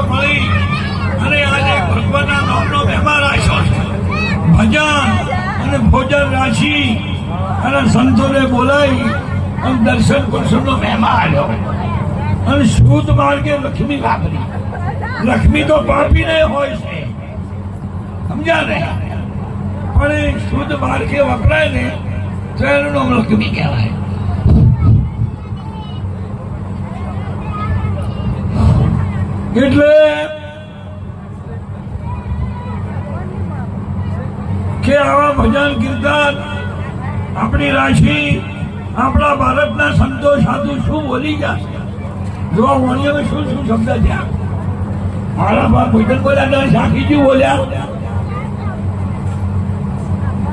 મળી અને ભજન અને ભોજન રાશી અને સંતોને બોલાવી અને દર્શન કરશનનો મહેમાન આવ્યો અને શુદ્ધ માર્ગે લક્ષ્મી વાપરી. લક્ષ્મી તો પાપી ને હોય છે. સમજ્યા નહીં પણ એ શુદ્ધ માર્ગે વપરાય ને તો એનું નામ લક્ષ્મી કહેવાય? એટલે કે આવા ભજન કીર્તન આપણી રાશિ આપણા ભારતના સંતો સાધુ શું બોલી ગયા? જોવા વાણીઓમાં શું શું શબ્દ છે? મારા ભજન બોલ્યા શાખીજી બોલ્યા.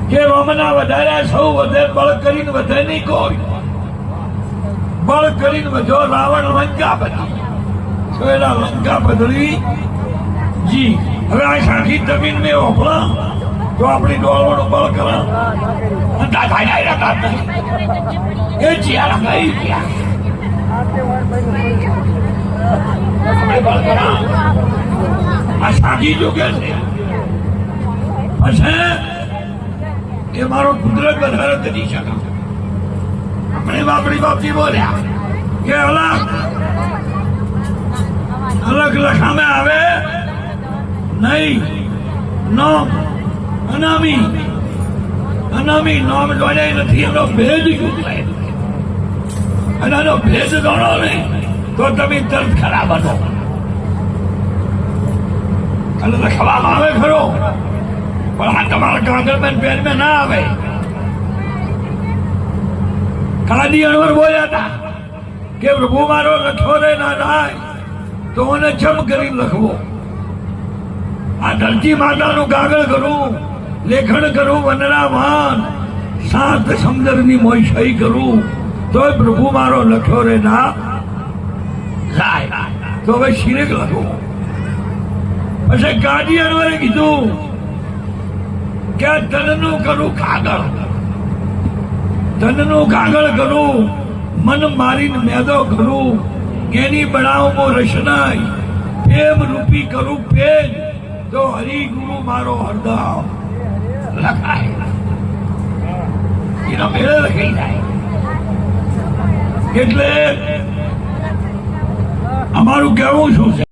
કે રોમના વધાર્યા સૌ વધે, બળ કરીને વધે નહીં કોઈ. બળ કરીને વધ્યો રાવણ લંકા તો એના લંકા બદલી, જી. હવે આ શાખી જમીન મેં ઓપડા તો આપણી ડોળવાનું બળ કરા. ના એ જ્યાં ગઈ ગયા. આ શાખી જોગે છે. પછી એ મારો કુદરત વધારે આપણે બાપડી બાપજી બોલ્યા કે અલગ અલગ લખામે આવે, નહીં, નોમ, અનામી અનામી, નોમ જોડે નથી, એનો ભેદ શું અને એનો ભેદ ગણો નહીં, તો તમે તરત ખરાબ હતો. અને લખવામાં આવે ખરો પણ આ તમારા કાગળ બેન ના આવે. કાદી અણવર બોલ્યા હતા કે પ્રભુ મારો લખો રે ના થાય તો મને જમ કરી લખવો. આ ધરતી માતાનું કાગળ કરું, લેખન કરું, વનરામાન, સાત સમુદ્રની મોય સહી કરું, તોય પ્રભુ મારો લખ્યો રે ના. થાય તો હવે શિરેક લખો. પછી કાદી અણવરે કીધું કે તનનું કરું કાગળ તનનું કાગળ કરું મન મારીને મેદો કરું એની બનાવમો રચનાય પ્રેમ રૂપી કરું પેજ, તો હરિ ગુરુ મારો હરદા લખાય. એનો મેળે લખાઈ જાય. એટલે અમારું કહેવું શું છે?